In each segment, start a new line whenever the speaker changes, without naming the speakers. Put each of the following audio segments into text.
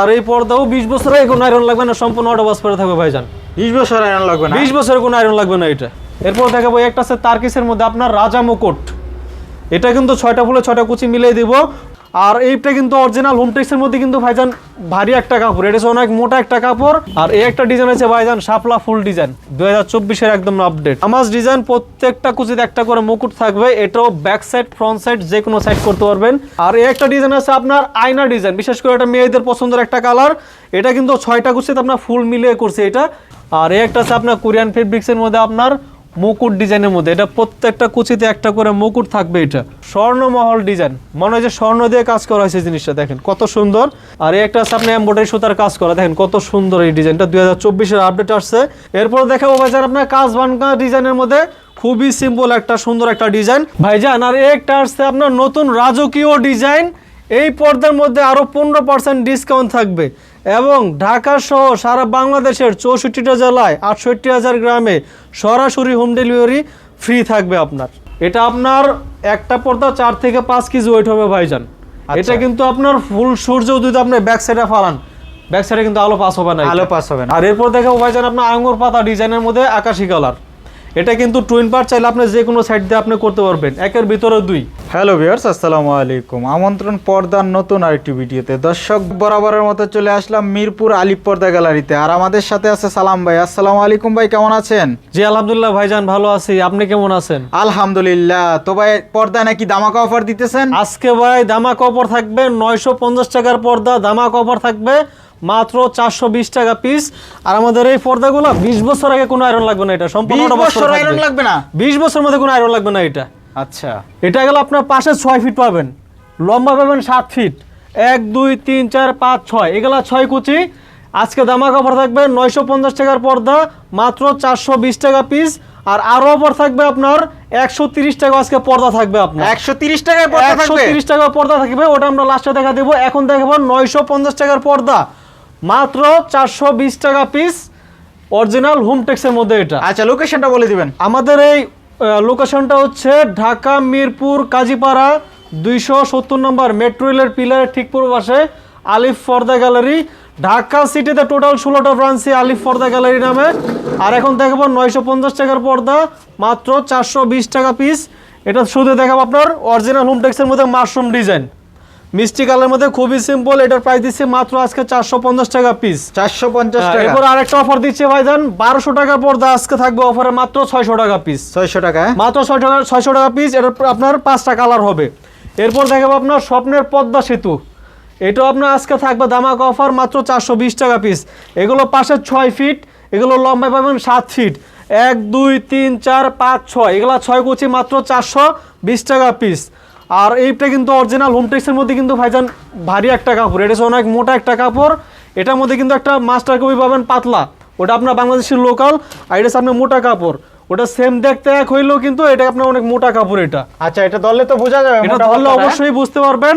আর এই পর্দাও বিশ বছরে কোনো আয়রন লাগবে না সম্পূর্ণ অটো বাস করে থাকবে ভাইজান।
বিশ বছর আয়রন লাগবে না?
বিশ বছর কোনো আয়রন লাগবে না এটা। এরপর দেখাবো একটা আছে তারকিসের মধ্যে আপনার রাজা মুকুট। এটা কিন্তু ছয়টা ফুলে ছয়টা কুচি মিলিয়ে দিব। আর এইটা কিন্তু অরিজিনাল হোমটেক্সের মধ্যে কিন্তু ভাইজান ভারী একটা কাপড়। এটা অনেক মোটা একটা কাপড়। আর এই একটা ডিজাইন আছে ভাইজান, শাপলা ফুল ডিজাইন দু হাজার একদম আপডেট আমার ডিজাইন প্রত্যেকটা কুচিতে একটা করে মুকুট থাকবে। এটাও ব্যাক সাইড ফ্রন্ট সাইড যে কোনো সাইড করতে পারবেন। আর এই একটা ডিজাইন আছে আপনার আয়না ডিজাইন বিশেষ করে এটা মেয়েদের পছন্দের একটা কালার এটা কিন্তু ছয়টা কুচিতে আপনার ফুল মিলিয়ে করছে এটা। আর এই একটা আছে আপনার কোরিয়ান ফেব্রিক্সের মধ্যে আপনার মুকুট ডিজাইনের মধ্যে। এটা প্রত্যেকটা কুচিতে একটা করে মুকুট থাকবে এটা। স্বর্ণমহল ডিজাইন। মনে হয় যে স্বর্ণ দিয়ে কাজ করা হয়েছে জিনিসটা, দেখেন। কত সুন্দর। আর একটা আছে আপনি এম্বয়ডারি সুতার কাজ করা। দেখেন, কত সুন্দর এই ডিজাইনটা। দুই হাজার চব্বিশের আপডেট আসছে। এরপর দেখাবো ভাইজান আপনার কাজ বানকা ডিজাইনের মধ্যে খুবই সিম্পল একটা, সুন্দর একটা ডিজাইন। ভাইজান, আর একটা আসছে আপনার নতুন রাজকীয় ডিজাইন। এই পর্দার মধ্যে আরও পনেরো পার্সেন্ট ডিসকাউন্ট থাকবে। এবং ঢাকা সহ সারা বাংলাদেশের চৌষট্টিটা জেলায় আটষট্টি হাজার গ্রামে সরাসরি হোম ডেলিভারি ফ্রি থাকবে আপনার। এটা আপনার একটা পর্দা চার থেকে পাঁচ কেজি ওয়েট হবে ভাইজান। এটা কিন্তু আপনার ফুল সূর্য যদি আপনি ব্যাক সাইডে ফালান ব্যাক সাইডে কিন্তু আলো পাস হবে না
আলো পাস হবে না।
আর এরপর দেখাবো ভাইজান আপনার আঙুর পাতা ডিজাইনের মধ্যে আকাশি কালার এটা কিন্তু টুইন পার্ট চাইলে আপনি যে কোনো সাইড দিয়ে আপনি করতে পারবেন। একের ভিতরে দুই।
হ্যালো ভিউয়ার্স আসসালামু আলাইকুম। আমন্ত্রণ পর্দার নতুন আরেকটি ভিডিওতে। দর্শক বরাবরের মতো চলে আসলাম মিরপুর আলিপ পর্দা গ্যালারিতে। আর আমাদের সাথে আছে সালাম ভাই। আসসালামু আলাইকুম ভাই কেমন আছেন?
জি আলহামদুলিল্লাহ ভাইজান ভালো আছি। আপনি কেমন আছেন?
আলহামদুলিল্লাহ। তো ভাই পর্দা নাকি দামাকা অফার দিতেছেন?
আজকে ভাই দামা অফার থাকবে নয়শো পঞ্চাশ টাকার পর্দা। দামা অফার থাকবে মাত্র চারশো বিশ টাকা পিস আর আমাদের এই পর্দাগুলো বিশ বছর আগে কোনো আয়রন লাগবে না এটা। সম্পূর্ণ
বছর আয়রন লাগবে না?
বিশ বছর মধ্যে কোনো আয়রন লাগবে না এটা।
আচ্ছা।
এটা গেল আপনার পাশে ছয় ফিট পাবেন। লম্বা পাবেন সাত ফিট এক দুই তিন চার পাঁচ ছয়। এগুলা ছয় কুচি। আজকে দামা কাপড় থাকবে নয়শো পঞ্চাশ টাকার পর্দা মাত্র চারশো বিশ টাকা পিস আর আরও অফার থাকবে আপনার একশো তিরিশ টাকা আজকে পর্দা থাকবে আপনার।
একশো তিরিশ টাকায় পর্দা
একশো
থাকবে
তিরিশ টাকা পর্দা থাকবে। ওটা আমরা লাস্টে দেখা দেবো। এখন দেখাবো নয়শো পঞ্চাশ টাকার পর্দা। মাত্র চারশো বিশ টাকা পিস অরিজিনাল হোম টেক্সের মধ্যে এটা।
আচ্ছা লোকেশনটা বলে দিবেন।
আমাদের এই লোকেশনটা হচ্ছে ঢাকা মিরপুর কাজীপাড়া দুইশো সত্তর নম্বর মেট্রো রেলের পিলারের ঠিক পূর্ব পাশে আলিফ ফর্দা গ্যালারি ঢাকা সিটিতে টোটাল ষোলোটা ব্রাঞ্চি আলিফ ফর্দা গ্যালারি নামে। আর এখন দেখাবো নয়শো পঞ্চাশ টাকার পর্দা মাত্র চারশো বিশ টাকা পিস এটা শুধু দেখাবো আপনার অরিজিনাল হোম টেক্সের মধ্যে মাশরুম ডিজাইন মিষ্টি কালার মধ্যে খুবই সিম্পল এটার প্রাইস দিচ্ছে মাত্র আজকে চারশো পঞ্চাশ টাকা পিস
চারশো পঞ্চাশ টাকা।
এরপর আরেকটা অফার দিচ্ছে ভাই ভাইজান বারোশো টাকার পর্দা আজকে থাকবে অফারে মাত্র ছয়শো টাকা পিস
ছয়শো টাকা হ্যাঁ?
মাত্র ছয় টাকা ছয়শো টাকা পিস এটা আপনার পাঁচটা কালার হবে। এরপর দেখাবো আপনার স্বপ্নের পদ্মা সেতু। এটাও আপনার আজকে থাকবে দামাক অফার মাত্র চারশো বিশ টাকা পিস এগুলো পাশে ছয় ফিট এগুলো লম্বায় পাবেন সাত ফিট এক দুই তিন চার পাঁচ ছয়। এগুলো ছয় কুচি মাত্র চারশো বিশ টাকা পিস আর এইটা কিন্তু অরিজিনাল হোমটেক্সের মধ্যে কিন্তু ভাইজান ভারী একটা কাপড়। এটা হচ্ছে অনেক মোটা একটা কাপড়। এটার মধ্যে কিন্তু একটা মাস্টার কপি পাবেন পাতলা। ওটা আপনার বাংলাদেশের লোকাল আর এটা আপনার মোটা কাপড়। ওটা সেম দেখতে এক হইলেও কিন্তু এটা আপনার অনেক মোটা কাপড় এটা।
আচ্ছা এটা ধরলে তো বোঝা যাবে
এটা ধরলে? অবশ্যই বুঝতে পারবেন।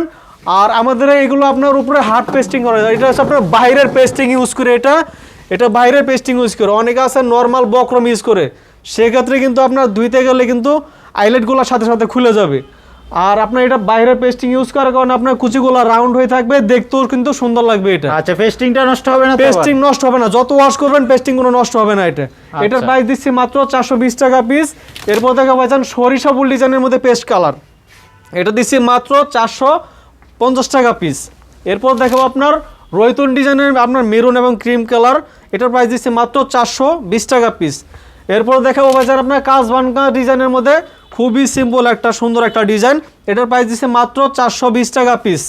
আর আমাদের এগুলো আপনার উপরে হার্ড পেস্টিং করা যায়। এটা হচ্ছে আপনার বাইরের পেস্টিং ইউজ করে এটা। এটা বাইরের পেস্টিং ইউজ করে। অনেকে আছে নর্মাল বক্রম ইউজ করে। সেক্ষেত্রে কিন্তু আপনার ধুইতে গেলে কিন্তু আইলেটগুলোর সাথে সাথে খুলে যাবে। আর আপনার এটা বাইরের পেস্টিং ইউজ করার কারণে আপনার কুচিগুলো রাউন্ড হয়ে থাকবে দেখতেও কিন্তু সুন্দর লাগবে এটা।
আচ্ছা পেস্টিংটা নষ্ট হবে না
পেস্টিং নষ্ট হবে না যত ওয়াশ করবেন পেস্টিং কোনো নষ্ট হবে না এটা। এটার
আচ্ছা।
প্রাইস দিচ্ছি মাত্র চারশো বিশ টাকা পিস এরপর দেখা পাচ্ছেন সরিষা ফুল ডিজাইনের মধ্যে পেস্ট কালার এটা দিচ্ছি মাত্র চারশো পঞ্চাশ টাকা পিস এরপর দেখাবো আপনার রৈতুন ডিজাইনের আপনার মেরুন এবং ক্রিম কালার এটার প্রাইস দিচ্ছি মাত্র চারশো বিশ টাকা পিস এরপর দেখাবো বাজার আপনার কাজ বানকা ডিজাইনের মধ্যে খুবই সিম্পল একটা, সুন্দর একটা ডিজাইন এটার প্রাইস দিচ্ছে মাত্র চারশো বিশ টাকা পিস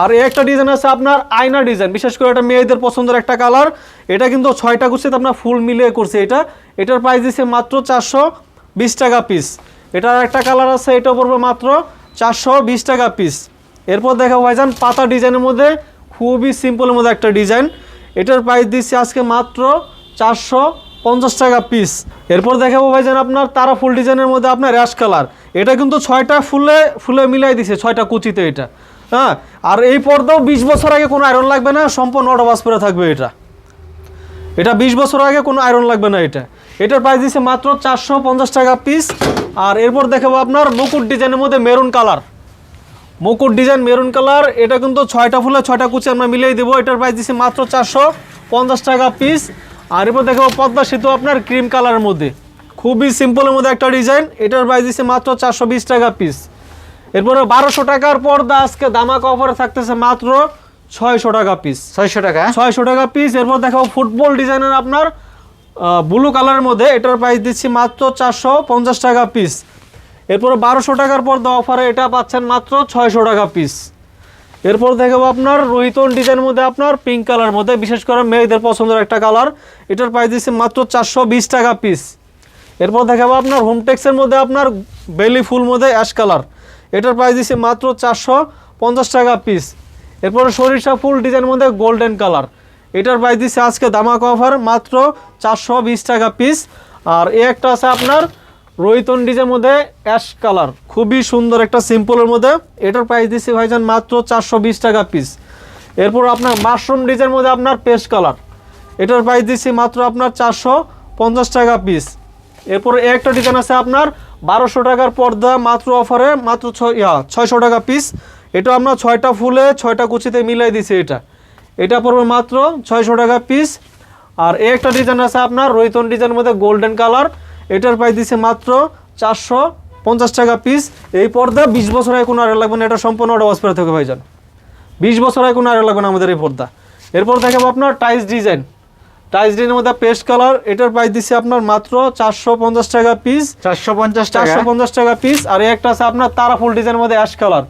আর এই একটা ডিজাইন আছে আপনার আয়না ডিজাইন বিশেষ করে এটা মেয়েদের পছন্দের একটা কালার এটা কিন্তু ছয়টা কুচিতে আপনার ফুল মিলিয়ে করছে এটা। এটার প্রাইস দিচ্ছে মাত্র চারশো বিশ টাকা পিস এটার একটা কালার আছে, এটা পড়বে মাত্র চারশো বিশ টাকা পিস এরপর দেখা ভাইজান, পাতা ডিজাইনের মধ্যে খুবই সিম্পলের মধ্যে একটা ডিজাইন এটার প্রাইস দিচ্ছে আজকে মাত্র চারশো পঞ্চাশ টাকা পিস এরপর দেখাবো ভাইজান আপনার তারা ফুল ডিজাইনের মধ্যে আপনার র্যাশ কালার এটা কিন্তু ছয়টা ফুলে ফুলে মিলাই দিছে, ছয়টা কুচিতে এটা। হ্যাঁ আর এই পর্দাও বিশ বছর আগে কোনো আয়রন লাগবে না, সম্পূর্ণ অটোবাস পরে থাকবে এটা। এটা বিশ বছর আগে কোনো আয়রন লাগবে না এটা। এটার প্রাইস দিচ্ছে মাত্র চারশো পঞ্চাশ টাকা পিস আর এরপর দেখাবো আপনার মুকুট ডিজাইনের মধ্যে মেরুন কালার মুকুট ডিজাইন মেরুন কালার এটা কিন্তু ছয়টা ফুলে, ছয়টা কুচি আমরা মিলিয়ে দেবো। এটার প্রাইস দিচ্ছি মাত্র চারশো পঞ্চাশ টাকা পিস আর এরপর দেখো পদ্মা সেতু আপনার ক্রিম কালারের মধ্যে। খুবই সিম্পলের মধ্যে একটা ডিজাইন এটার প্রাইস দিচ্ছে মাত্র চারশো বিশ টাকা পিস এরপরে বারোশো টাকার পর্দা আজকে দামাক অফারে থাকতেছে মাত্র ছয়শো টাকা পিস
ছয়শো টাকা?
ছয়শো টাকা পিস এরপর দেখাবো ফুটবল ডিজাইনের আপনার ব্লু কালারের মধ্যে এটার প্রাইস দিচ্ছি মাত্র চারশো পঞ্চাশ টাকা পিস এরপরে বারোশো টাকার পর্দা অফারে এটা পাচ্ছেন মাত্র ছয়শো টাকা পিস এরপর দেখাবো আপনার রোহিতন ডিজাইনের মধ্যে আপনার পিঙ্ক কালার মধ্যে। বিশেষ করে মেয়েদের পছন্দের একটা কালার এটার প্রাইস দিচ্ছে মাত্র চারশো বিশ টাকা পিস এরপর দেখাবো আপনার হোমটেক্সের মধ্যে আপনার বেলি ফুল মধ্যে অ্যাশ কালার এটার প্রাইস দিচ্ছে মাত্র চারশো পঞ্চাশ টাকা পিস এরপরে সরিষা ফুল ডিজাইনের মধ্যে গোল্ডেন কালার এটার প্রাইস দিচ্ছে আজকে দামাক অফার মাত্র চারশো বিশ টাকা পিস আর এ একটা আছে আপনার রোহিতন ডিজাইনের মধ্যে অ্যাশ কালার। খুবই সুন্দর একটা সিম্পলের মধ্যে। এটার প্রাইস দিচ্ছে ভাইজান মাত্র চারশো বিশ টাকা পিস এরপর আপনার মাশরুম ডিজাইনের মধ্যে আপনার পেস্ট কালার। এটার প্রাইস দিচ্ছি মাত্র আপনার চারশো পঞ্চাশ টাকা পিস এরপর একটা ডিজাইন আছে আপনার বারোশো টাকার পর্দা মাত্র অফারে মাত্র ছয় ছয়শো টাকা পিস এটা আমরা ছয়টা ফুলে, ছয়টা কুচিতে মিলাই দিছি এটা। এটা পড়বে মাত্র ছয়শো টাকা পিস আর একটা ডিজাইন আছে আপনার রোহিতন ডিজাইনের মধ্যে গোল্ডেন কালার এটার প্রাইস দিচ্ছে মাত্র চারশো পঞ্চাশ টাকা পিস এই পর্দা বিশ বছর আগে কোনো আর লাগবে না এটা সম্পূর্ণ ওয়াশ করে থেকে ভাইজান। বিশ বছর আগে কোনো আর লাগবে না আমাদের এই পর্দা। এরপর দেখাবো আপনার টাইস ডিজাইন টাইস ডিজাইনের মধ্যে পেস্ট কালার এটার প্রাইস দিচ্ছে আপনার মাত্র চারশো পঞ্চাশ টাকা পিস
চারশো পঞ্চাশ টাকা?
চারশো পঞ্চাশ টাকা পিস আর এই একটা আছে আপনার তারাফুল ডিজাইনের মধ্যে অ্যাশ কালার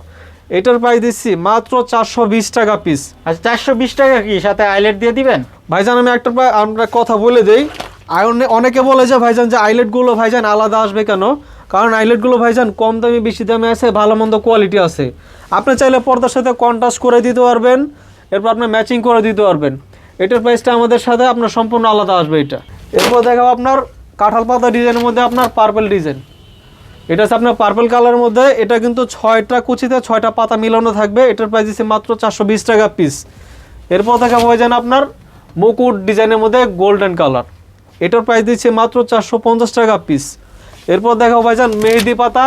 এটার প্রাইস দিচ্ছি মাত্র চারশো বিশ টাকা পিস
আচ্ছা চারশো বিশ টাকা কি? সাথে আইলেট দিয়ে দিবেন?
ভাইজান আমি একটা প্রায় আমরা কথা বলে দেই। আর অনেকে বলে যে, ভাইজান, যে আইলেটগুলো ভাইজান আলাদা আসবে কেন? কারণ আইলেটগুলো ভাইজান কম দামি, বেশি দামে আছে, ভালো মন্দ কোয়ালিটি আছে। আপনি চাইলে পর্দার সাথে কন্ট্রাস্ট করে দিতে পারবেন, এরপর আপনি ম্যাচিং করে দিতে পারবেন। এটার প্রাইসটা আমাদের সাথে, আপনার সম্পূর্ণ আলাদা আসবে এটা। এরপর দেখাবো আপনার কাঁঠাল পাতা ডিজাইনের মধ্যে আপনার পার্পল ডিজাইন এটা হচ্ছে আপনার পার্পল কালারের মধ্যে, এটা কিন্তু ছয়টা কুচিতে ছয়টা পাতা মিলানো থাকবে, এটার প্রাইস দিচ্ছে মাত্র চারশো বিশ টাকা পিস এরপর দেখা হয়ে যান আপনার মুকুট ডিজাইনের মধ্যে গোল্ডেন কালার এটার প্রাইস দিচ্ছে মাত্র চারশো পঞ্চাশ টাকা পিস এরপর দেখা ভাইজান, মেহেদি পাতা,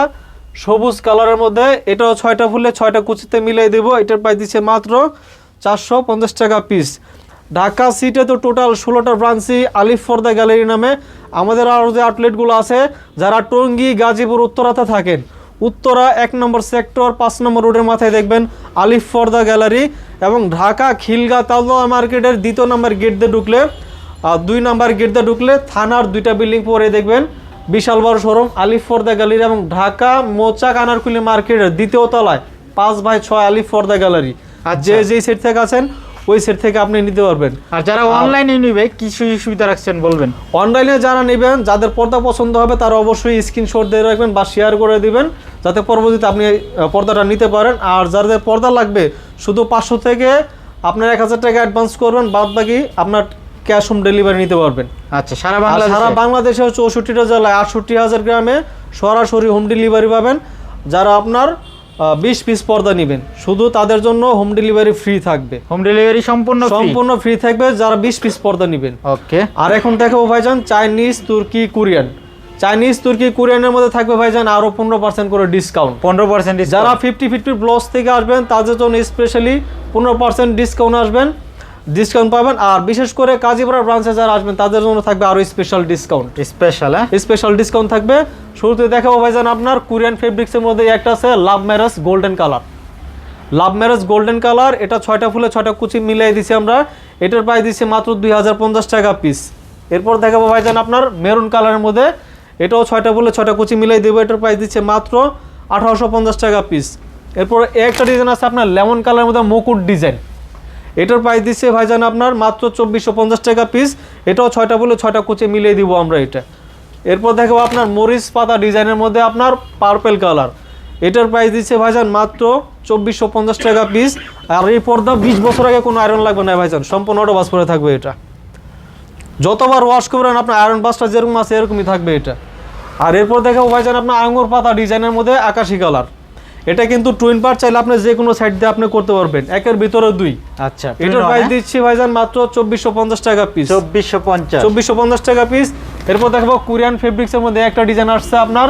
সবুজ কালারের মধ্যে, এটাও ছয়টা ফুলে ছয়টা কুচিতে মিলিয়ে দেবো। এটার প্রাইস দিচ্ছে মাত্র চারশো পঞ্চাশ টাকা পিস ঢাকা সিটে তো টোটাল ষোলোটা ব্রাঞ্চি আলিফ ফর্দা গ্যালারি নামে আমাদের আরও যে আউটলেটগুলো আছে, যারা টঙ্গী, গাজীপুর, উত্তরাতে থাকেন, উত্তরা এক নম্বর সেক্টর পাঁচ নম্বর রোডের মাথায় দেখবেন আলিফ ফর্দা গ্যালারি এবং ঢাকা খিলগা তালদা মার্কেটের দ্বিতীয় নম্বর গেট দিয়ে ঢুকলে দুই নাম্বার গেট দিয়ে ঢুকলে থানার দুইটা বিল্ডিং পরে দেখবেন বিশাল বড় শোরুম আলিফ ফর্দা গ্যালারি এবং ঢাকা মোচা কানারকুলি মার্কেটের দ্বিতীয় তলায় পাঁচ বাই ছয় আলিফ ফর্দা গ্যালারি। আর যে যেই সেট থেকে আছেন ওই সেট থেকে আপনি নিতে পারবেন।
আর যারা অনলাইনে নিবে কি সুযোগ সুবিধা রাখছেন বলবেন?
অনলাইনে যারা নেবেন যাদের পর্দা পছন্দ হবে তারা অবশ্যই স্ক্রিনশট দিয়ে রাখবেন বা শেয়ার করে দিবেন যাতে পরবর্তীতে আপনি পর্দাটা নিতে পারেন। আর যাদের পর্দা লাগবে শুধু পাঁচশো থেকে আপনার এক হাজার টাকা অ্যাডভান্স করবেন বাদ বাকি আপনার ক্যাশ হোম ডেলিভারি নিতে পারবেন।
আচ্ছা সারা বাংলাদেশ?
সারা বাংলাদেশে চৌষট্টিটা জেলায় আটষট্টি হাজার গ্রামে সরাসরি হোম ডেলিভারি পাবেন। যারা আপনার বিশ পিস পর্দা নেবেন শুধু তাদের জন্য হোম ডেলিভারি ফ্রি থাকবে।
হোম ডেলিভারি সম্পূর্ণ
সম্পূর্ণ ফ্রি থাকবে যারা বিশ পিস পর্দা নেবেন।
ওকে
আর এখন দেখাবো ভাইজান চাইনিজ তুর্কি কোরিয়ান চাইনিজ তুর্কি কোরিয়ানের মধ্যে থাকবে ভাইজান আরও পনেরো পার্সেন্ট করে ডিসকাউন্ট
পনেরো পার্সেন্ট
যারা ফিফটি ফিফটি ব্লস থেকে আসবেন তাদের জন্য স্পেশালি পনেরো পার্সেন্ট ডিসকাউন্ট আসবেন। ডিসকাউন্ট পাবেন। আর বিশেষ করে কাজীপাড়া ব্রাঞ্চে যারা আসবেন তাদের জন্য থাকবে আরও স্পেশাল ডিসকাউন্ট
স্পেশাল হ্যাঁ?
স্পেশাল ডিসকাউন্ট থাকবে। শুরুতে দেখাবো ভাইজান আপনার কোরিয়ান ফেব্রিক্সের মধ্যে একটা আছে love marriage golden colour love marriage golden colour এটা ছয়টা ফুলে ছয়টা কুচি মিলিয়ে দিছি আমরা। এটার প্রাইস দিচ্ছি মাত্র দুই হাজার পঞ্চাশ টাকা পিস এরপর দেখাবো ভাইজান আপনার মেরুন কালারের মধ্যে। এটাও ছয়টা ফুলে ছয়টা কুচি মিলিয়ে দেবো। এটার প্রাইস দিচ্ছে মাত্র আঠারোশো পঞ্চাশ টাকা পিস এরপর একটা ডিজাইন আছে আপনার লেমন কালারের মধ্যে মুকুট ডিজাইন এটার প্রাইস দিচ্ছে ভাইজান আপনার মাত্র চব্বিশশো পঞ্চাশ টাকা পিস এটাও ছয়টা বলে ছয়টা কুচে মিলিয়ে দিব আমরা এটা। এরপর দেখাবো আপনার মরিচ পাতা ডিজাইনের মধ্যে আপনার পার্পেল কালার এটার প্রাইস দিচ্ছে ভাইজান মাত্র চব্বিশশো পঞ্চাশ টাকা পিস আর এই পর্দা বিশ বছর আগে কোনো আয়রন লাগবে না ভাইজান, সম্পূর্ণ বাস করে থাকবে এটা। যতবার ওয়াশ করবেন আপনার আয়রন বাসটা যেরকম আছে এরকমই থাকবে এটা। আর এরপর দেখাবো ভাইজান আপনার আঙুর পাতা ডিজাইনের মধ্যে আকাশি কালার এটা কিন্তু টুইন পার্ট চাইলে আপনি যে কোনো সাইড দিয়ে আপনি করতে পারবেন। একের ভিতরে দুই।
আচ্ছা
এটার প্রাইস দিচ্ছি ভাইজান মাত্র চব্বিশশো পঞ্চাশ টাকা পিস
চব্বিশশো পঞ্চাশ।
চব্বিশশো পঞ্চাশ টাকা পিস এরপর দেখব কোরিয়ান ফেব্রিক্সের মধ্যে একটা ডিজাইন আসছে আপনার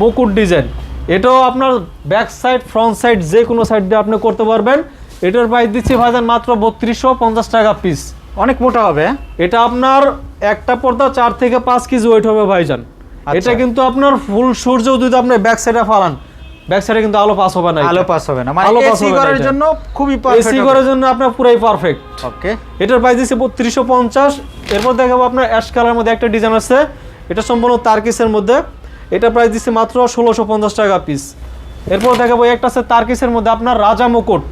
মুকুট ডিজাইন এটাও আপনার ব্যাক সাইড ফ্রন্ট সাইড যে কোনো সাইড দিয়ে আপনি করতে পারবেন। এটার প্রাইস দিচ্ছি ভাইজান মাত্র বত্রিশশো পঞ্চাশ টাকা পিস
অনেক মোটা হবে?
এটা আপনার একটা পর্দা চার থেকে পাঁচ কেজি ওয়েট হবে ভাইজান।
আচ্ছা।
এটা কিন্তু আপনার ফুল সূর্য যদি আপনি ব্যাক সাইডে ফালান। ব্যাক সাইডে কিন্তু আলো পাস হবে না
আলো পাস হবে না। মানে এসি করার
এটা।
জন্য খুবই
এসি করার জন্য আপনার পুরাই পারফেক্ট
ওকে
এটার প্রাইস দিচ্ছে এরপর দেখাবো আপনার অ্যাশ কালার মধ্যে একটা ডিজাইন আছে। এটা সম্পূর্ণ তার্কিসের মধ্যে। এটা প্রাইস দিচ্ছে মাত্র ষোলোশো পঞ্চাশ টাকা পিস এরপর দেখাবো একটা আছে তার্কিসের মধ্যে আপনার রাজা মুকুট।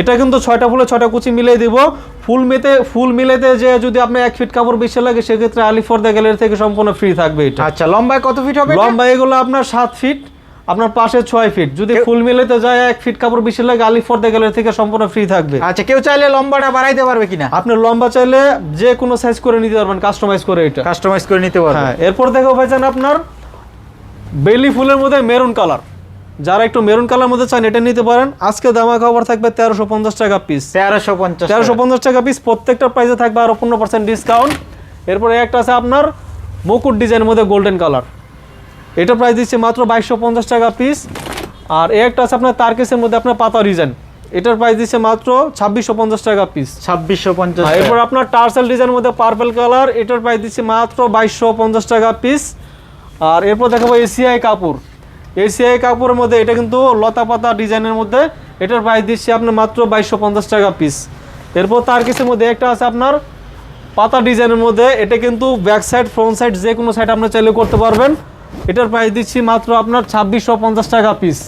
এটা কিন্তু ছয়টা ফুলে ছয়টা কুচি মিলিয়ে দিব। ফুল মেতে ফুল মিলেতে যে যদি আপনি এক ফিট কাপড় বেশি লাগে সেক্ষেত্রে আলিফর্দা গ্যালারি থেকে সম্পূর্ণ ফ্রি থাকবে এটা।
আচ্ছা লম্বায় কত ফিট হবে?
লম্বা এগুলো আপনার সাত ফিট আপনার পাশে ছয় ফিট যদি ফুল মিলেতে যায় এক ফিট কাপড় বেশি লাগে আলিফর্দা গ্যালারি থেকে সম্পূর্ণ ফ্রি থাকবে।
আচ্ছা কেউ চাইলে লম্বাটা বাড়াইতে পারবে কিনা?
আপনি লম্বা চাইলে যে কোনো সাইজ করে নিতে পারবেন কাস্টমাইজ করে এটা।
কাস্টমাইজ করে নিতে পারবে।
হ্যাঁ এরপর দেখো ভাইজান আপনার বেলি ফুলের মধ্যে মেরুন কালার যারা একটু মেরুন কালার মধ্যে চান এটা নিতে পারেন। আজকে দামা খাবার থাকবে তেরোশো পঞ্চাশ টাকা পিস
তেরোশো পঞ্চাশ
তেরোশো পঞ্চাশ টাকা পিস প্রত্যেকটা প্রাইসে থাকবে আরও পনেরো পার্সেন্ট ডিসকাউন্ট এরপরে একটা আছে আপনার মুকুট ডিজাইনের মধ্যে গোল্ডেন কালার এটা প্রাইস দিচ্ছে মাত্র বাইশশো পঞ্চাশ টাকা পিস আর এ একটা আছে আপনার তারকেসের মধ্যে আপনার পাতা ডিজাইন এটার প্রাইস দিচ্ছে মাত্র ছাব্বিশশো পঞ্চাশ টাকা পিস
ছাব্বিশশো পঞ্চাশ
এরপর আপনার টার্সেল ডিজাইনের মধ্যে পার্পেল কালার এটার প্রাইস দিচ্ছে মাত্র বাইশশো পঞ্চাশ টাকা পিস আর এরপর দেখাবো এসিআই কাপড়। এসিআই কাপড়ের মধ্যে এটা কিন্তু লতা পাতা ডিজাইনের মধ্যে এটার প্রাইস দিচ্ছে আপনার মাত্র বাইশশো পঞ্চাশ টাকা পিস এরপর তার কিছুর মধ্যে একটা আছে আপনার পাতা ডিজাইনের মধ্যে। এটা কিন্তু ব্যাক সাইড ফ্রন্ট সাইড যে কোনো সাইড আপনি চাইলে করতে পারবেন। এটার প্রাইস দিচ্ছি মাত্র আপনার ছাব্বিশশো পঞ্চাশ টাকা পিস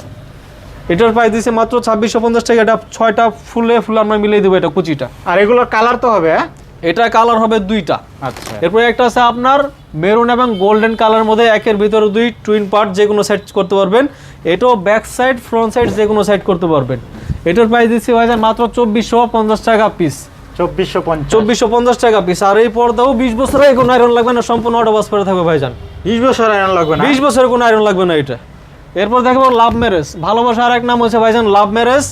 এটার প্রাইস দিচ্ছি মাত্র ছাব্বিশশো পঞ্চাশ টাকা। এটা ছয়টা ফুলে ফুলে আমরা মিলিয়ে দেবো এটা কুচিটা।
আর এগুলোর কালার তো হবে হ্যাঁ?
এটা কালার হবে দুইটা।
আচ্ছা।
এরপরে একটা আছে আপনার মেরুন এবং গোল্ডেন কালার মধ্যে একের ভিতরে দুই টুইন পার্ট যে কোনো সাইড করতে পারবেন। এটাও ব্যাক সাইড ফ্রন্ট সাইড যে কোনো সাইড করতে পারবেন। এটার প্রাইস দিচ্ছি ভাইজান মাত্র চব্বিশশো পঞ্চাশ টাকা পিস
চব্বিশশো পঞ্চাশ।
চব্বিশশো পঞ্চাশ টাকা পিস আর এই পর্দাও বিশ বছরে কোনো আয়রন লাগবে না সম্পূর্ণ অটো বাস করে থাকবে ভাইজান।
বিশ বছর আয়রন লাগবে না।
বিশ বছরের কোনো আয়রন লাগবে না এটা। এরপর দেখব লাভ ম্যারেজ ভালোবাসা আর এক নাম হচ্ছে ভাইজান লাভ ম্যারেজ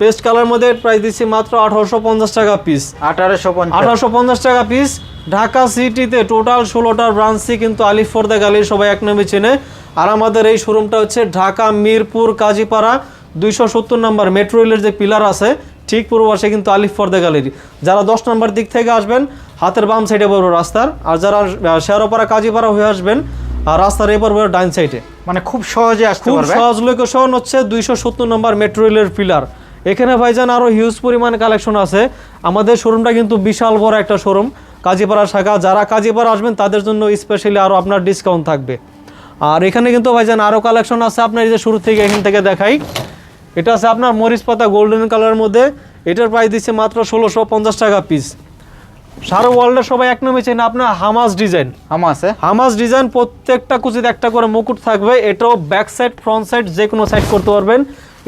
পেস্ট কালার মধ্যে প্রাইস দিচ্ছি মাত্র আঠারোশো পঞ্চাশ টাকা পিস
আঠারোশো
আঠারোশো পঞ্চাশ টাকা পিস ঢাকা সিটিতে টোটাল ষোলোটার ব্রাঞ্চই কিন্তু আলিফ ফর্দা গালি সবাই এক নামে চেনে। আর আমাদের এই শোরুমটা হচ্ছে ঢাকা মিরপুর কাজীপাড়া দুইশো সত্তর নম্বর মেট্রো রেলের যে পিলার আছে ঠিক পূর্ব পাশে কিন্তু আলিফ ফর্দা গ্যালারি যারা দশ নম্বর দিক থেকে আসবেন হাতের বাম সাইডে পড়বে রাস্তার। আর যারা শেয়ারপাড়া কাজীপাড়া হয়ে আসবেন আর রাস্তার এ পড়বে ডাইন সাইডে
মানে খুব সহজে আসতে
খুব সহজ লোকেশন হচ্ছে দুইশো সত্তর নম্বর মেট্রো রেলের পিলার এখানে ভাইজান আরও হিউজ পরিমাণ কালেকশন আছে। আমাদের শোরুমটা কিন্তু বিশাল বড় একটা শোরুম কাজীপাড়া শাখা যারা কাজীপাড়া আসবেন তাদের জন্য স্পেশালি আরও আপনার ডিসকাউন্ট থাকবে। আর এখানে কিন্তু ভাইজান আরও কালেকশন আছে আপনার এই যে শুরু থেকে এখান থেকে দেখাই। এটা আছে আপনার মরিচ পাতা গোল্ডেন কালারের মধ্যে। এটার প্রাইস দিচ্ছে মাত্র ষোলোশো পঞ্চাশ টাকা পিস সারা ওয়ার্ল্ডে সবাই এক নামে চেন আপনার হামাস ডিজাইন
আছে
হামাস ডিজাইন প্রত্যেকটা কুচিতে একটা করে মুকুট থাকবে এটাও ব্যাক সাইড ফ্রন্ট সাইড যে কোনো সাইড করতে পারবেন।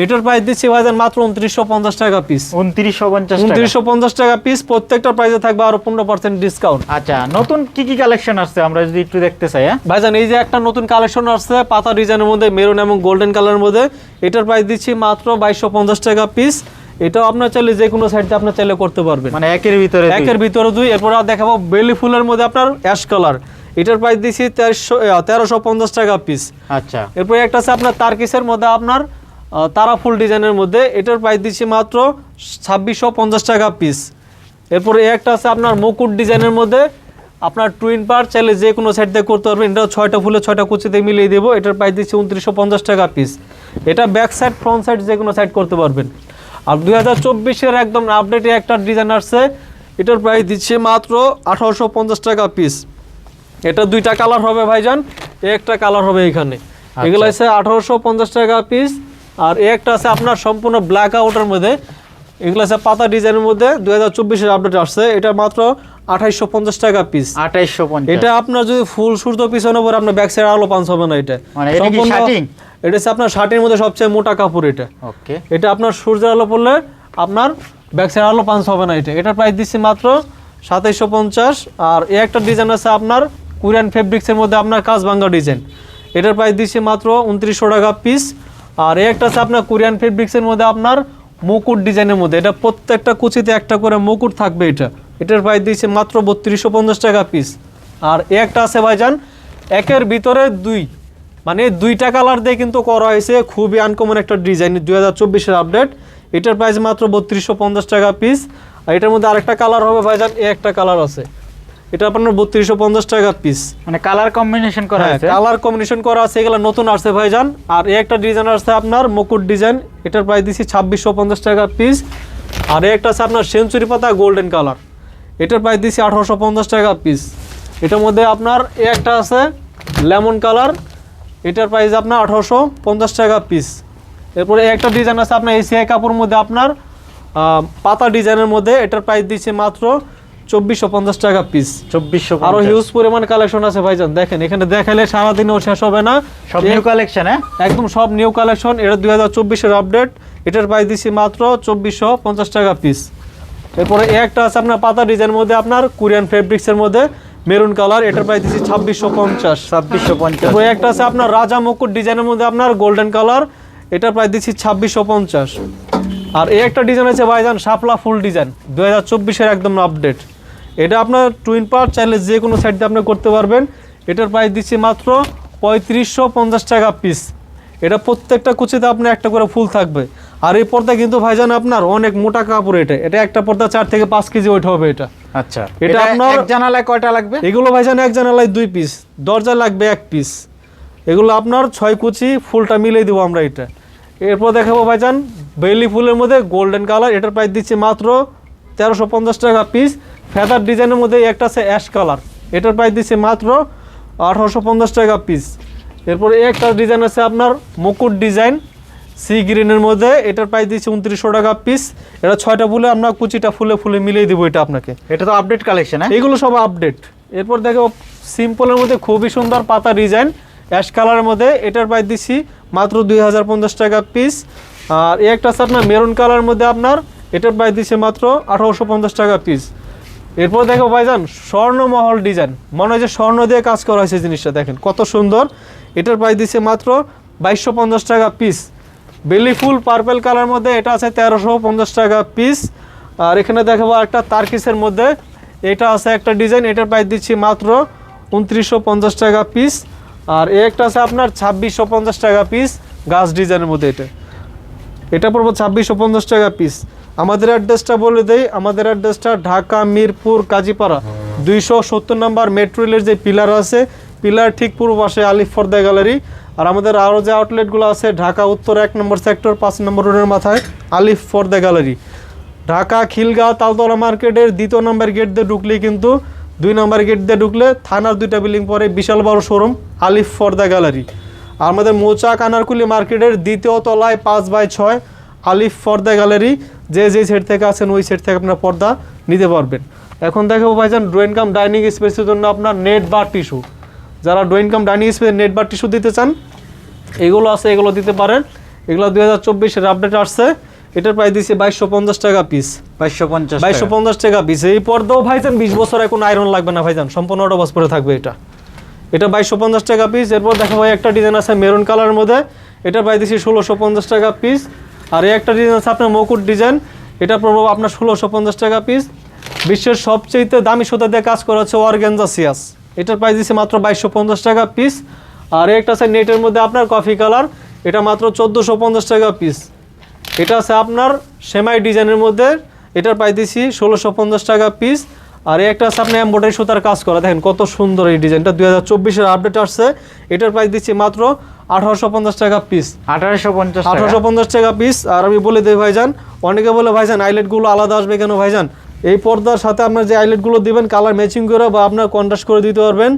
এটার প্রাইস দিচ্ছি ভাইজান মাত্র উনত্রিশশো পঞ্চাশ টাকা পিস
উনত্রিশশো পঞ্চাশ টাকা।
উনত্রিশশো পঞ্চাশ টাকা পিস প্রত্যেকটা প্রাইসে থাকবে আরও পনেরো পার্সেন্ট ডিসকাউন্ট
আচ্ছা নতুন কি কি কালেকশন আসছে? আমরা যদি একটু দেখতে চাই হ্যাঁ?
ভাইজান এই যে একটা নতুন কালেকশন আসছে পাতা ডিজাইনের মধ্যে মেরুন এবং গোল্ডেন কালারের মধ্যে এটার প্রাইস দিচ্ছি মাত্র বাইশশো পঞ্চাশ টাকা পিস এটাও আপনার চাইলে যে কোনো সাইডে আপনার চাইলে করতে পারবেন।
মানে একের ভিতরে
একের ভিতরে দুই এরপর আর দেখাবো বেলি ফুলের মধ্যে আপনার অ্যাশ কালার এটার প্রাইস দিচ্ছি তেরোশো তেরোশো পঞ্চাশ টাকা পিস
আচ্ছা।
এরপরে একটা আছে আপনার তারকিসের মধ্যে আপনার তারা ফুল ডিজাইনের মধ্যে। এটার প্রাইস দিচ্ছি মাত্র ছাব্বিশশো পঞ্চাশ টাকা পিস এরপরে একটা আছে আপনার মুকুট ডিজাইনের মধ্যে। আপনার টুইন পার চাইলে যে কোনো সাইড দিয়ে করতে পারবেন। এটা ছয়টা ফুলে ছয়টা কুচিতে মিলিয়ে দেবো। এটার প্রাইস দিচ্ছি উনত্রিশশো পঞ্চাশ টাকা পিস এটা ব্যাক সাইড ফ্রন্ট সাইড যে কোনো সাইড করতে পারবেন। আর দুই হাজার চব্বিশের একদম আপডেটে একটা ডিজাইন আসছে। এটার প্রাইস দিচ্ছে মাত্র আঠারোশো পঞ্চাশ টাকা পিস এটা দুইটা কালার হবে ভাইজান একটা কালার হবে এখানে। এগুলো আছে আঠারোশো পঞ্চাশ টাকা পিস আর একটা আছে আপনার সম্পূর্ণ ব্ল্যাক আউটের মধ্যে। এগুলো আছে পাতা ডিজাইনের মধ্যে দু হাজার চব্বিশের আপডেট আসছে। এটা মাত্র আঠাইশশো পঞ্চাশ টাকা পিস
পঞ্চাশ।
এটা আপনার যদি ফুল সূর্য পিছনে পরে আপনার ব্যাক সাইড আলো পাঞ্চ হবে না এটা।
মানে এটা
হচ্ছে আপনার শার্টের মধ্যে সবচেয়ে মোটা কাপড় এটা।
ওকে।
এটা আপনার সূর্যের আলো পড়লে আপনার ব্যাক সাইড আলো পাঞ্চ হবে না এটা। এটার প্রাইস দিচ্ছি মাত্র সাতাইশশো পঞ্চাশ। আর এ একটা ডিজাইন আছে আপনার কোরিয়ান ফেব্রিক্সের মধ্যে আপনার কাজ ভাঙ্গা ডিজাইন এটার প্রাইস দিচ্ছি মাত্র উনত্রিশশো টাকা পিস আর এ একটা আছে আপনার কোরিয়ান ফেব্রিক্সের মধ্যে আপনার মুকুট ডিজাইনের মধ্যে। এটা প্রত্যেকটা কুচিতে একটা করে মুকুট থাকবে এটা। এটার প্রাইস দিচ্ছে মাত্র বত্রিশশো পঞ্চাশ টাকা পিস আর এ একটা আছে ভাইজান একের ভিতরে দুই। মানে দুইটা কালার দিয়ে কিন্তু করা হয়েছে খুবই আনকমন একটা ডিজাইন দুই হাজার চব্বিশের আপডেট এটার প্রাইস মাত্র বত্রিশশো পঞ্চাশ টাকা পিস আর এটার মধ্যে আরেকটা কালার হবে ভাইজান এ একটা কালার আছে। এটা আপনার বত্রিশশো পঞ্চাশ টাকা পিস
মানে কালার কম্বিনেশন করা
হ্যাঁ
হয়েছে?
কালার কম্বিনেশন করা আছে এগুলো নতুন আসছে ভাইজান। আর এই একটা ডিজাইন আসছে আপনার মুকুট ডিজাইন এটার প্রাইস দিচ্ছি ছাব্বিশশো পঞ্চাশ টাকা পিস আর এই একটা আছে আপনার সেঞ্চুরি পাতা গোল্ডেন কালার এটার প্রাইস দিচ্ছি আঠারোশো পঞ্চাশ টাকা পিস এটার মধ্যে আপনার এই একটা আছে লেমন কালার। এটার প্রাইস আপনার আঠারোশো পঞ্চাশ টাকা পিস এরপরে একটা ডিজাইন আছে আপনার এসিআই কাপড়ের মধ্যে আপনার পাতা ডিজাইনের মধ্যে এটার প্রাইস দিচ্ছে মাত্র চব্বিশশো পঞ্চাশ টাকা পিস
চব্বিশশো
আরও হিউজ পরিমাণ কালেকশন আছে ভাইজান দেখেন এখানে দেখালে সারাদিনও শেষ হবে না।
সব নিউ কালেকশন হ্যাঁ?
একদম সব নিউ কালেকশন এটা দুই হাজার চব্বিশের আপডেট এটার প্রাইস দিচ্ছি মাত্র চব্বিশশো পঞ্চাশ টাকা পিস এরপরে এ একটা আছে আপনার পাতা ডিজাইনের মধ্যে আপনার কোরিয়ান ফেব্রিক্সের মধ্যে মেরুন কালার এটার প্রাইস দিচ্ছি ছাব্বিশশো পঞ্চাশ।
ছাব্বিশশো পঞ্চাশ।
এরপরে একটা আছে আপনার রাজা মুকুট ডিজাইনের মধ্যে আপনার গোল্ডেন কালার এটার প্রাইস দিচ্ছি ছাব্বিশশো পঞ্চাশ। আর এই একটা ডিজাইন আছে ভাইজান শাপলা ফুল ডিজাইন দু হাজার চব্বিশের একদম আপডেট এটা আপনার টুইন পার্ট চাইলে যে কোনো সাইড দিয়ে আপনি করতে পারবেন। এটার প্রাইস দিচ্ছি মাত্র পঁয়ত্রিশশো পঞ্চাশ টাকা পিস এটা প্রত্যেকটা কুচিতে আপনার একটা করে ফুল থাকবে। আর এই পর্দা কিন্তু ভাইজান আপনার অনেক মোটা কাপড় এটা। এটা একটা পর্দা চার থেকে পাঁচ কেজি ওইটা হবে এটা।
আচ্ছা।
এটা আপনার-
এক জানালায় কয়টা লাগবে?
এগুলো ভাইজান এক জানালায় দুই পিস। দরজা লাগবে এক পিস। এগুলো আপনার ছয় কুচি ফুলটা মিলিয়ে দেবো আমরা এটা। এরপর দেখাবো ভাইজান বেলি ফুলের মধ্যে গোল্ডেন কালার এটার প্রাইস দিচ্ছি মাত্র তেরোশো পঞ্চাশ টাকা পিস ফেদার ডিজাইনের মধ্যে একটা আছে অ্যাশ কালার এটার প্রাইস দিচ্ছি মাত্র আঠারোশো পঞ্চাশ টাকা পিস এরপরে একটা ডিজাইন আছে আপনার মুকুট ডিজাইন সি গ্রিনের মধ্যে। এটার প্রাইস দিচ্ছি উনত্রিশশো টাকা পিস এটা ছয়টা ফুলে আমরা কুচিটা ফুলে ফুলে মিলিয়ে দেবো এটা আপনাকে।
এটা তো আপডেট কালেকশন হ্যাঁ?
এগুলো সব আপডেট এরপর দেখো সিম্পলের মধ্যে খুবই সুন্দর পাতা ডিজাইন অ্যাশ কালারের মধ্যে। এটার প্রাইস দিচ্ছি মাত্র দুই হাজার পঞ্চাশ টাকা পিস আর এই একটা আছে আপনার মেরুন কালারের মধ্যে আপনার এটার প্রাইস দিচ্ছে মাত্র আঠারোশো পঞ্চাশ টাকা পিস এরপর দেখো ভাইজান স্বর্ণমহল ডিজাইন মনে হয় যে স্বর্ণ দিয়ে কাজ করা হয়েছে জিনিসটা দেখেন কত সুন্দর। এটার প্রাইস দিচ্ছে মাত্র বাইশশো পঞ্চাশ টাকা পিস বেলি ফুল পার্পেল কালার মধ্যে এটা আছে তেরোশো পঞ্চাশ টাকা পিস আর এখানে দেখাবো একটা তার্কিসের মধ্যে। এটা আছে একটা ডিজাইন এটার প্রাইস দিচ্ছি মাত্র উনত্রিশশো পঞ্চাশ টাকা পিস আর এ একটা আছে আপনার ছাব্বিশশো পঞ্চাশ টাকা পিস গাছ ডিজাইনের মধ্যে এটা। এটা পড়ব ছাব্বিশশো পঞ্চাশ টাকা পিস আমাদের অ্যাড্রেসটা বলে দেই, আমাদের অ্যাড্রেসটা ঢাকা, মিরপুর, কাজীপাড়া। দুইশো সত্তর নম্বর মেট্রো রেলের যে পিলার আছে পিলার ঠিক পূর্ব পাশে আলিফ ফর্দা গ্যালারি। আর আমাদের আরও যে আউটলেটগুলো আছে, ঢাকা উত্তর এক নম্বর সেক্টর, পাঁচ নম্বর রোডের মাথায় আলিফ ফর্দা গ্যালারি। ঢাকা, খিলগাঁও, তালতলা মার্কেটের দ্বিতীয় নম্বর গেট দিয়ে ঢুকলেই কিন্তু দুই নম্বর গেট দিয়ে ঢুকলে থানার দুইটা বিল্ডিং পরে বিশাল বড় শোরুম আলিফ ফর্দা গ্যালারি। আর আমাদের মৌচাক আনারকুলি মার্কেটের দ্বিতীয় তলায় পাঁচ বাই ছয় আলিফ ফর্দা গ্যালারি। যে যে সেট থেকে আছেন, ওই সেট থেকে আপনার পর্দা নিতে পারবেন। এখন দেখাবো ভাইজান, ড্রয়িং কাম, ডাইনিং স্পেসের জন্য আপনার নেট বা টিস্যু। যারা drawing income dining space net বা টিস্যু দিতে চান এগুলো আছে এগুলো দিতে পারেন। এগুলো দুই হাজার চব্বিশের আপডেট আসছে। এটার প্রায় দিচ্ছে বাইশশো পঞ্চাশ টাকা পিস
বাইশশো পঞ্চাশ
বাইশশো পঞ্চাশ টাকা পিস এই পর্দাও ভাইজান বিশ বছর এখন আয়রন লাগবে না ভাইজান। সম্পূর্ণ অটোবাস পরে থাকবে এটা। এটা বাইশশো পঞ্চাশ টাকা পিস এরপর দেখা ভাই একটা ডিজাইন আছে মেরুন কালারের মধ্যে। এটা প্রায় দিচ্ছি ষোলোশো পঞ্চাশ টাকা পিস আর এই একটা ডিজাইন আছে আপনার মকুট ডিজাইন এটা প্রভাব আপনার ষোলোশো পঞ্চাশ টাকা পিস বিশ্বের সবচেয়ে দামি সুতা দিয়ে কাজ করা হচ্ছে অর্গেনজা সিয়াস এটার প্রাইস দিচ্ছে মাত্র বাইশশো পঞ্চাশ টাকা পিস আর একটা আছে নেটের মধ্যে আপনার কফি কালার এটা মাত্র চোদ্দোশো পঞ্চাশ টাকা পিস এটা আছে আপনার সেমাই ডিজাইনের মধ্যে এটার প্রাইস দিচ্ছি ষোলোশো পঞ্চাশ টাকা পিস আর এই একটা আছে আপনি এম্বয়ডারি সুতার কাজ করা। দেখেন কত সুন্দর এই ডিজাইনটা দুই হাজার চব্বিশের আপডেট আসছে। এটার প্রাইস দিচ্ছি মাত্র আঠারোশো পঞ্চাশ টাকা পিস
আঠারোশো পঞ্চাশ
আঠারোশো পঞ্চাশ টাকা পিস আর আমি বলে দিই ভাইজান অনেকে বলে ভাইজান আইলেটগুলো আলাদা আসবে কেন ভাইজান? এই পর্দার সাথে আপনার যে আইলেটগুলো দিবেন কালার ম্যাচিং করে বা আপনার কন্ট্রাস্ট করে দিতে পারবেন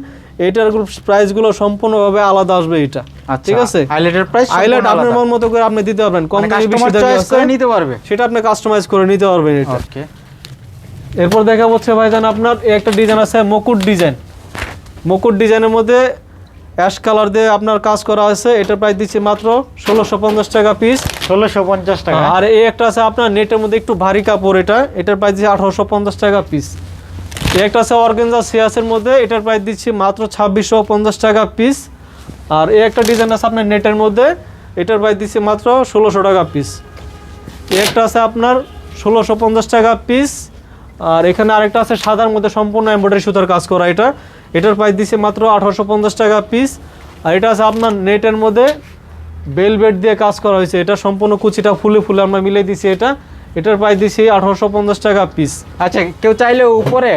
এটার প্রাইসগুলো সম্পূর্ণভাবে আলাদা আসবে এটা। ঠিক আছে?
হাইলাইটের প্রাইস
আইলেট আপনার মন মতো করে আপনি দিতে পারবেন কম দামি বেশি
কাস্টমার
দামি
করে নিতে পারবে।
সেটা আপনি কাস্টমাইজ করে নিতে পারবেন এটা।
ওকে
এরপর দেখা হচ্ছে ভাইজান আপনার একটা ডিজাইন আছে মুকুট ডিজাইন মুকুট ডিজাইনের মধ্যে অ্যাশ কালার দিয়ে আপনার কাজ করা আছে এটার প্রাইস দিচ্ছি মাত্র ষোলোশো পঞ্চাশ টাকা পিস
ষোলোশো পঞ্চাশ টাকা।
আর এই একটা আছে আপনার নেটের মধ্যে একটু ভারী কাপড় এটা এটার প্রাইস দিচ্ছি আঠারোশো পঞ্চাশ টাকা পিস এই একটা আছে অর্গেনজা সিয়াসের মধ্যে এটার প্রাইস দিচ্ছি মাত্র ছাব্বিশশো পঞ্চাশ টাকা পিস আর এই একটা ডিজাইন আছে আপনার নেটের মধ্যে এটার প্রাইস দিচ্ছি মাত্র ষোলোশো টাকা পিস এই একটা আছে আপনার ষোলোশো পঞ্চাশ টাকা পিস আর এখানে আরেকটা আছে সাদার মধ্যে সম্পূর্ণ এমব্রয়ডারি সুতার কাজ করা এটা। এটার প্রাইস দিছে মাত্র আঠারোশো পঞ্চাশ টাকা পিস আর এটা আছে আপনার নেটের মধ্যে বেলবেট দিয়ে কাজ করা হয়েছে। এটা সম্পূর্ণ কুচিটা ফুলে ফুলে আমরা মিলে দিছি এটা। এটার প্রাইস দিছি আঠারোশো পঞ্চাশ টাকা পিস
আচ্ছা কেউ চাইলে উপরে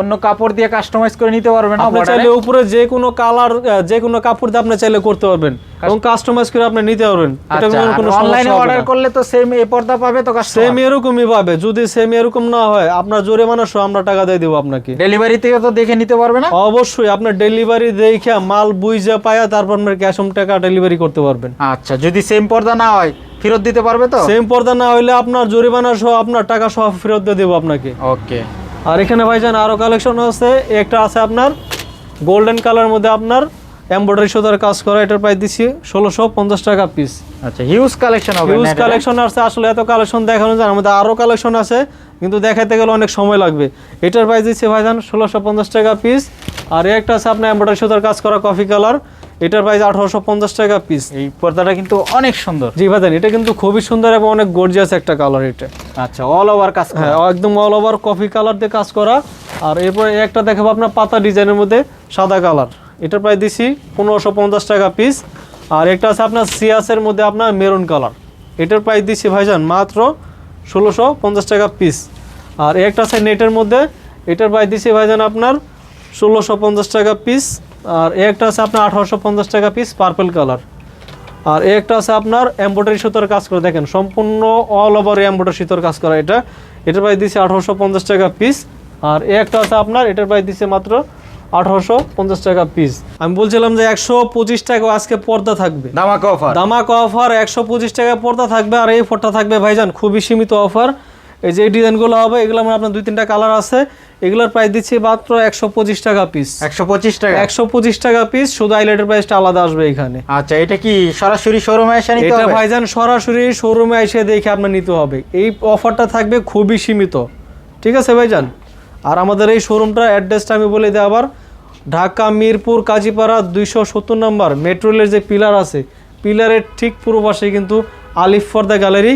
অন্য কাপড় দিয়ে কাস্টমাইজ করে নিতে পারবে না
আপনি চাইলে উপরে যে কোনো কালার যে কোনো কাপড় দিয়ে আপনি চাইলে করতে পারবেন এবং কাস্টমাইজ করে আপনি নিতে পারবেন। এটা
আচ্ছা
কোনো কোনো
অনলাইনে অর্ডার করলে তো সেম এই পর্দা পাবে তো
সেম এরকমই পাবে যদি সেম এরকম না হয় আপনার জরিমানা সহ আমরা টাকা দিয়ে দেবো আপনাকে।
ডেলিভারি থেকে তো দেখে নিতে পারবে না?
অবশ্যই আপনার ডেলিভারি দেখে মাল বুঝে পায়া তারপর আপনার ক্যাশ অন টাকা ডেলিভারি করতে পারবেন।
আচ্ছা যদি সেম পর্দা না হয় ফেরত দিতে পারবে তো?
সেম পর্দা না হইলে আপনার জরিমানা সহ আপনার টাকা সহ ফেরত দিয়ে দেবো আপনাকে।
ওকে
আর এখানে ভাইজান আরও কালেকশন আছে। একটা আছে আপনার গোল্ডেন কালার মধ্যে আপনার এমব্রয়ডারি সুতার কাজ করা এটার প্রাইস দিচ্ছি ষোলোশো পঞ্চাশ টাকা পিস
আচ্ছা হিউজ কালেকশন হবে
হিউজ কালেকশন আছে আসলে এত কালেকশন দেখানো যায়। আমাদের আরও কালেকশন আছে কিন্তু দেখাতে গেলে অনেক সময় লাগবে। এটার প্রাইস দিচ্ছে ভাইজান ষোলোশো পঞ্চাশ টাকা পিস আর একটা আছে আপনার এমব্রয়ডারি সুতার কাজ করা কফি কালার এটার প্রাইস আঠারোশো পঞ্চাশ টাকা পিস
এই পর্দাটা কিন্তু অনেক সুন্দর।
জি ভাইজান এটা কিন্তু খুবই সুন্দর এবং অনেক গর্জিয়াস একটা কালার এটা।
আচ্ছা অল ওভার কাজ
হ্যাঁ একদম অল ওভার কফি কালার দিয়ে কাজ করা। আর এরপরে একটা দেখাবো আপনার পাতা ডিজাইনের মধ্যে সাদা কালার এটার প্রাইস দিছি পনেরোশো পঞ্চাশ টাকা পিস আর একটা আছে আপনার সিয়াসের মধ্যে আপনার মেরুন কালার এটার প্রাইস দিচ্ছি ভাইজান মাত্র ষোলোশো পঞ্চাশ টাকা পিস আর একটা আছে নেটের মধ্যে। এটার প্রাইস দিচ্ছি ভাইজান আপনার ষোলোশো পঞ্চাশ টাকা পিস আর এই একটা আছে আপনার আঠারোশো পঞ্চাশ টাকা পিস পার্পল কালার আর এই একটা আছে আপনার এমব্রয়ডারি সুতোর কাজ করে। দেখেন সম্পূর্ণ অল ওভার এমব্রয়ডারি সুতোর কাজ করা এটা। এটার প্রাইস দিচ্ছে আঠারোশো পঞ্চাশ টাকা পিস আর এই একটা আছে আপনার এটার প্রাইস দিচ্ছে মাত্র আঠারোশো পঞ্চাশ টাকা পিস আমি বলছিলাম যে একশো পঁচিশ টাকা আজকে পর্দা থাকবে।
ধামাকা অফার
দামাক অফার একশো পঁচিশ টাকা পর্দা থাকবে। আর এই ফোরটা থাকবে ভাইজান খুবই সীমিত অফার এই যে ডিজাইনগুলো হবে এগুলো আমার আপনার দুই তিনটা কালার আছে। এগুলোর প্রাইস দিচ্ছি মাত্র একশো পঁচিশ টাকা পিস
একশো পঁচিশ টাকা?
একশো পঁচিশ টাকা পিস শুধু আইলাইটের প্রাইসটা আলাদা আসবে এখানে।
আচ্ছা এটা কি সরাসরি শোরুমে এসে নিতে
এটা
হবে?
ভাইজান সরাসরি শোরুমে এসে দেখে আপনার নিতে হবে। এই অফারটা থাকবে খুবই সীমিত। ঠিক আছে ভাইজান? আর আমাদের এই শোরুমটা অ্যাড্রেসটা আমি বলে দিই আবার। ঢাকা মিরপুর কাজীপাড়া দুইশো সত্তর নম্বর। মেট্রো রেলের যে পিলার আছে পিলারের ঠিক পূর্ব পাশে কিন্তু আলিফ ফর দ্য গ্যালারি